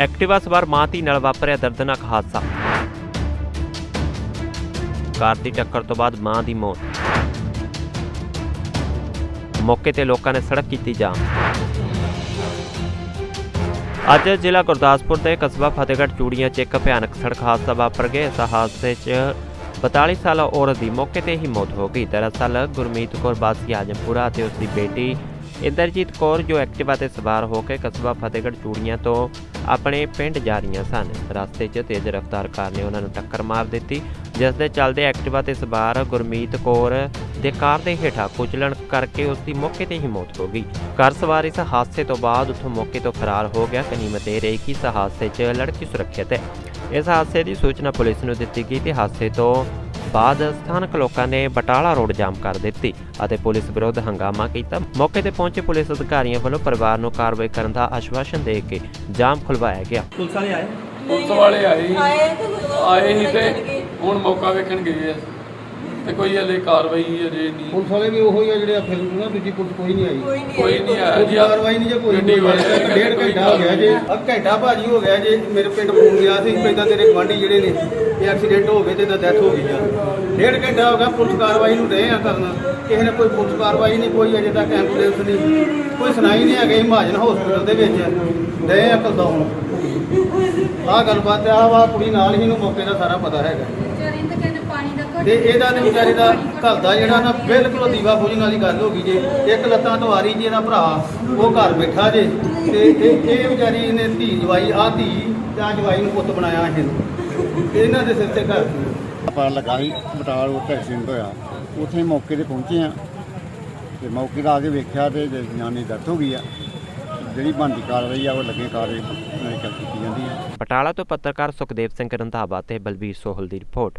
Activa ਸਵਾਰ ਮਾਂ ਧੀ ਨਾਲ ਵਾਪਰਿਆ ਦਰਦਨਾਕ ਹਾਦਸਾ। ਕਾਰ ਦੀ ਟੱਕਰ ਤੋਂ ਬਾਅਦ ਮਾਂ ਦੀ ਮੌਤ। ਮੌਕੇ ਤੇ ਲੋਕਾਂ ਨੇ ਸੜਕ ਕੀਤੀ ਜਾਮ। ਅੱਜ ਜ਼ਿਲ੍ਹਾ ਗੁਰਦਾਸਪੁਰ ਦੇ ਕਸਬਾ ਫਤਿਹਗੜ੍ਹ ਚੂੜੀਆਂ 'ਚ ਇੱਕ ਭਿਆਨਕ ਸੜਕ ਹਾਦਸਾ ਵਾਪਰ ਗਿਆ। ਇਸ ਹਾਦਸੇ 'ਚ 42 ਸਾਲਾ ਔਰਤ ਦੀ ਮੌਕੇ ਤੇ ਹੀ ਮੌਤ ਹੋ ਗਈ। ਦਰਅਸਲ ਗੁਰਮੀਤ ਕੌਰ ਬਾਸੀ ਆਜਮਪੁਰਾ ਅਤੇ ਉਸ ਦੀ ਬੇਟੀ ਇੰਦਰਜੀਤ ਕੌਰ ਜੋ ਐਕਟਿਵਾ ਤੇ ਸਵਾਰ ਹੋ ਕੇ ਕਸਬਾ ਫਤਿਹਗੜ੍ਹ ਚੂੜੀਆਂ ਤੋਂ ਆਪਣੇ ਪਿੰਡ ਜਾ ਰਹੀਆਂ ਸਨ। ਰਸਤੇ 'ਚ ਤੇਜ਼ ਰਫ਼ਤਾਰ ਕਾਰ ਨੇ ਉਹਨਾਂ ਨੂੰ ਟੱਕਰ ਮਾਰ ਦਿੱਤੀ, ਜਿਸ ਦੇ ਚੱਲਦੇ ਐਕਟਿਵਾ ਤੇ ਸਵਾਰ ਗੁਰਮੀਤ ਕੌਰ ਦੇ ਕਾਰ ਦੇ ਹੇਠਾਂ ਕੁਚਲਣ ਕਰਕੇ ਉਸ ਦੀ ਮੌਕੇ ਤੇ ਹੀ ਮੌਤ ਹੋ ਗਈ। ਕਾਰ ਸਵਾਰ ਇਸ ਹਾਦਸੇ ਤੋਂ ਬਾਅਦ ਉੱਥੋਂ ਮੌਕੇ ਤੋਂ ਫਰਾਰ ਹੋ ਗਿਆ। ਕਨੀਮਤ ਇਹ ਰਹੀ ਕਿ ਇਸ ਹਾਦਸੇ 'ਚ ਲੜਕੀ ਸੁਰੱਖਿਅਤ ਹੈ। ਇਸ ਹਾਦਸੇ ਦੀ ਸੂਚਨਾ ਪੁਲਿਸ ਨੂੰ ਦਿੱਤੀ ਗਈ ਤੇ ਹਾਦਸੇ ਤੋਂ ਬਾਅਦ ਸਥਾਨਕ ਲੋਕਾਂ ਨੇ ਬਟਾਲਾ ਰੋਡ ਜਾਮ ਕਰ ਦਿੱਤੀ ਅਤੇ ਪੁਲਿਸ ਵਿਰੁੱਧ ਹੰਗਾਮਾ ਕੀਤਾ ਮੌਕੇ ਤੇ ਪਹੁੰਚੇ ਪੁਲਿਸ ਅਧਿਕਾਰੀਆਂ ਵੱਲੋਂ ਪਰਿਵਾਰ ਨੂੰ ਕਾਰਵਾਈ ਕਰਨ ਦਾ ਆਸ਼ਵਾਸਨ ਦੇ ਕੇ ਜਾਮ ਖੁਲਵਾਇਆ ਗਿਆ ਪੁਲਿਸ ਵਾਲੇ ਆਏ ਪੁਲਿਸ ਵਾਲੇ ਆਏ। ਆਏ ਸੀ ਤੇ। ਹੁਣ ਮੌਕਾ ਵੇਖਣ ਗਏ ਆ ਤੇ ਕੋਈ ਹਲੇ ਕਾਰਵਾਈ ਅਜੇ ਨਹੀਂ। ਪੁਲਿਸ ਵਾਲੇ ਵੀ ਉਹੋ ਹੀ ਆ ਜਿਹੜੇ ਆ ਫਿਲਮ ਨੂੰ ਦੂਜੀ ਪੁਲਿਸ ਕੋਈ ਨਹੀਂ ਆਈ। ਕੋਈ ਨਹੀਂ ਕੋਈ ਨਹੀਂ ਆਇਆ ਜੀ। ਕੋਈ ਕਾਰਵਾਈ ਨਹੀਂ ਜੇ ਕੋਈ ਗੱਡੀ ਵਾਲੇ। ਡੇਢ ਘੰਟਾ ਹੋ ਗਿਆ ਜੇ। ਆ ਘੰਟਾ ਭਾਜੀ ਹੋ ਗਿਆ ਜੇ। ਮੇਰੇ ਪਿੰਡ ਫੋਨ ਗਿਆ ਸੀ ਪੈਦਾ ਤੇਰੇ ਗਵਾਂਢੀ ਜਿਹੜੇ ਨੇ ਇਹ ਐਕਸੀਡੈਂਟ ਹੋ ਗਏ ਤੇ ਇਹਦਾ ਡੈਥ ਹੋ ਗਈ ਆ। ਡੇਢ ਘੰਟਾ ਹੋ ਗਿਆ ਪੁਲਿਸ ਕਾਰਵਾਈ ਨੂੰ ਰਹੇ ਆ ਕਰਨ। ਕਿਸੇ ਨੇ ਕੋਈ ਪੁਲਿਸ ਕਾਰਵਾਈ ਨਹੀਂ ਕੋਈ ਅਜੇ ਤੱਕ ਐਂਬੂਲੈਂਸ ਨਹੀਂ। ਕੋਈ ਸੁਣਾਈ ਨਹੀਂ ਹੈਗੇ ਮਹਾਜਨ ਹਸਪੀਟਲ ਦੇ ਵਿੱਚ। ਰਹੇ ਆ ਕਲਦਾਉਣ ਆਹ ਗੱਲਬਾਤ ਆ ਵਾ ਕੁੜੀ ਨਾਲ ਹੀ ਨੂੰ ਮੌਕੇ ਦਾ ਸਾਰਾ ਪਤਾ ਹੈਗਾ। ਵਿਚਾਰੀ ਨੂੰ ਤਾਂ ਕਹਿੰਦੇ ਪਾਣੀ ਦਾ ਘੁੱਟ ਤੇ ਇਹਦਾ ਤੇ ਵਿਚਾਰੇ ਦਾ ਘਰ ਦਾ ਜਿਹੜਾ ਨਾ ਬਿਲਕੁਲ ਦੀਵਾ ਬੁਝਣ ਵਾਲੀ ਗੱਲ ਹੋ ਗਈ ਜੇ। ਇੱਕ ਲੱਤਾਂ ਤੋਂ ਆ ਰਹੀ ਜੀ ਇਹਦਾ ਭਰਾ ਉਹ ਘਰ ਬੈਠਾ ਜੇ। ਤੇ ਇਹ ਇਹ ਵਿਚਾਰੀ ਇਹਨੇ ਧੀ ਜਵਾਈ ਆ ਧੀ ਤੇ ਆਹ ਜਵਾਈ ਨੂੰ ਪੁੱਤ ਬਣਾਇਆ ਇਹਨੂੰ ਇਹਨਾਂ ਦੇ ਸਿਰ ਤੇ ਘਰ ਬਟਾਲ ਐਕਸੀਡੈਂਟ ਹੋਇਆ। ਉੱਥੇ ਮੌਕੇ ਤੇ ਪਹੁੰਚੇ ਆ ਤੇ ਮੌਕੇ 'ਤੇ ਆ ਕੇ ਵੇਖਿਆ ਤੇ ਜਨਾਨੀ ਦੀ ਡੈਥ ਹੋ ਗਈ ਆ। ਜਿਹੜੀ ਬਣਦੀ ਕਾਰਵਾਈ ਆ, ਉਹ ਲੱਗੇ ਕਾਰਵਾਈ ਕੀਤੀ ਜਾਂਦੀ ਹੈ ਬਟਾਲਾ ਤੋਂ ਪੱਤਰਕਾਰ ਸੁਖਦੇਵ ਸਿੰਘ ਰੰਧਾਵਾ ਤੇ ਬਲਬੀਰ ਸੋਹਲ ਦੀ ਰਿਪੋਰਟ।